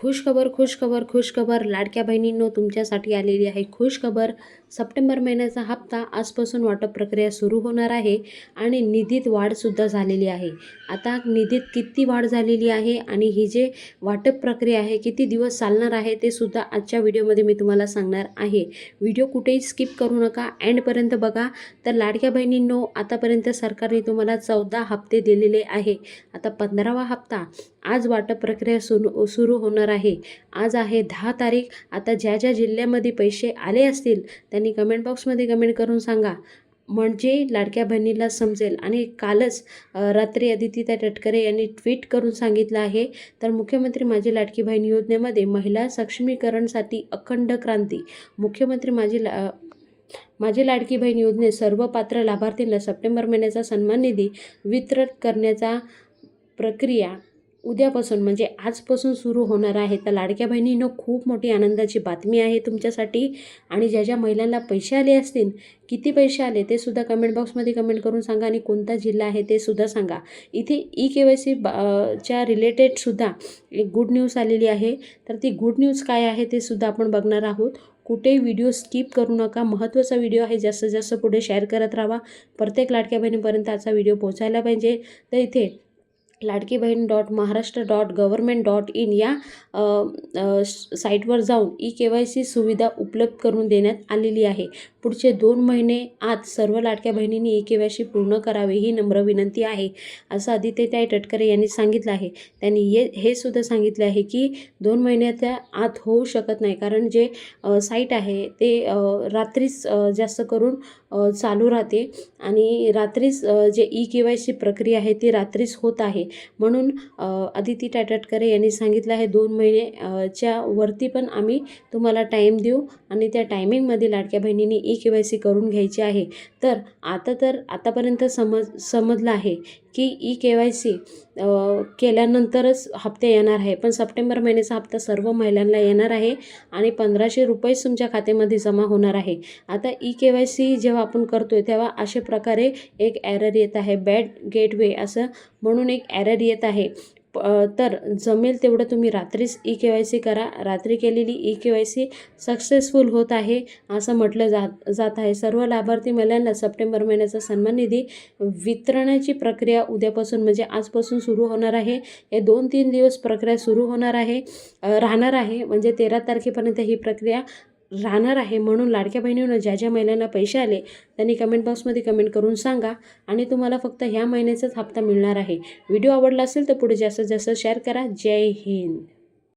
खुशखबर खुशखबर खुशखबर लाडक्या बहिणींनो तुमच्यासाठी आलेली आहे खुशखबर. सप्टेंबर महिन्याचा हप्ता आजपासून वाटप प्रक्रिया सुरू होणार आहे आणि निधीत वाढसुद्धा झालेली आहे. आता निधीत किती वाढ झालेली आहे आणि ही जे वाटप प्रक्रिया आहे किती दिवस चालणार आहे ते सुद्धा आजच्या व्हिडिओमध्ये मी तुम्हाला सांगणार आहे. व्हिडिओ कुठेही स्किप करू नका एंडपर्यंत बघा. तर लाडक्या बहिणींनो आतापर्यंत सरकारने तुम्हाला चौदा हप्ते दिलेले आहे. आता पंधरावा हप्ता आज वाटप प्रक्रिया सुरू सुरू होणार आहे. आज आहे दहा तारीख. आता ज्या ज्या जिल्ह्यामध्ये पैसे आले असतील त्यांनी कमेंट बॉक्समध्ये कमेंट करून सांगा. म्हणजे लाडक्या बहिणीला समजेल. आणि कालच रात्री अदितीता तटकरे यांनी ट्विट करून सांगितलं आहे. तर मुख्यमंत्री माझी लाडकी बहीण योजनेमध्ये महिला सक्षमीकरणसाठी अखंड क्रांती. मुख्यमंत्री माझी ला माझी लाडकी बहीण योजनेत सर्व पात्र लाभार्थींना सप्टेंबर महिन्याचा सन्मान निधी वितरण करण्याचा प्रक्रिया उद्यापासून म्हणजे आजपासून सुरू होणार आहे. तर लाडक्या बहिणीनं खूप मोठी आनंदाची बातमी आहे तुमच्यासाठी. आणि ज्या ज्या महिलांना पैसे आले असतील किती पैसे आले ते सुद्धा कमेंट बॉक्समध्ये कमेंट करून सांगा. आणि कोणता जिल्हा आहे ते सुद्धा सांगा. इथे ई के वाय सी च्या रिलेटेडसुद्धा एक गुड न्यूज आलेली आहे. तर ती गुड न्यूज काय आहे ते सुद्धा आपण बघणार आहोत. कुठेही व्हिडिओ स्किप करू नका. महत्त्वाचा व्हिडिओ आहे जास्तीत जास्त पुढे शेअर करत राहा. प्रत्येक लाडक्या बहिणीपर्यंत आजचा व्हिडिओ पोहोचायला पाहिजे. तर इथे Ladki Bahin dot Maharashtra dot government dot in या साईटवर जाऊन ई के वाय सी सुविधा उपलब्ध करून देण्यात आलेली आहे. पुढचे दोन महिने आत सर्व लाडक्या बहिणींनी ई के वाय सी पूर्ण करावे ही नम्र विनंती आहे असं आदित्यताई तटकरे यांनी सांगितलं आहे. त्यांनी ये हे सुद्धा सांगितलं आहे की दोन महिन्याच्या आत होऊ शकत नाही कारण जे साईट आहे ते रात्रीच जास्त करून चालू राहते आणि रात्रीच जे ई के वाय सी प्रक्रिया आहे ती रात्रीच होत आहे. म्हणून अदिती टाटटकरे यांनी सांगितलं आहे दोन महिने च्या वरती पण आम्ही तुम्हाला टाईम देऊ आणि त्या टायमिंगमध्ये लाडक्या बहिणींनी ई के वाय सी करून घ्यायची आहे. तर आता तर आतापर्यंत समज समजलं आहे की ई के वाय सी केल्यानंतरच हप्ते येणार आहे. पण सप्टेंबर महिन्याचा हप्ता सर्व महिलांना येणार आहे आणि पंधराशे रुपयेच तुमच्या खात्यामध्ये जमा होणार आहे. आता ई के वाय सी जेव्हा आपण करतो तेव्हा अशा प्रकारे एक ॲरर येत आहे. बॅड गेटवे असं म्हणून एक ॲरर येत आहे. प तर जमेल तेवढं तुम्ही रात्रीच ई के वाय सी करा. रात्री केलेली e K Y C successful होत आहे असं म्हटलं जात जात आहे. सर्व लाभार्थी महिलांना सप्टेंबर महिन्याचा सन्मान निधी वितरणाची प्रक्रिया उद्यापासून म्हणजे आजपासून सुरू होणार आहे. हे दोन तीन दिवस प्रक्रिया सुरू होणार आहे राहणार आहे. म्हणजे तेरा तारखेपर्यंत ही प्रक्रिया राहणार आहे म्हणून लाडक्या बहिणीनं ज्या ज्या महिलांना पैसे आले त्यांनी कमेंट बॉक्समध्ये कमेंट करून सांगा आणि तुम्हाला फक्त ह्या महिन्याचाच हप्ता मिळणार आहे. व्हिडिओ आवडला असेल तर पुढे जास्तीत जास्त शेअर करा. जय हिंद.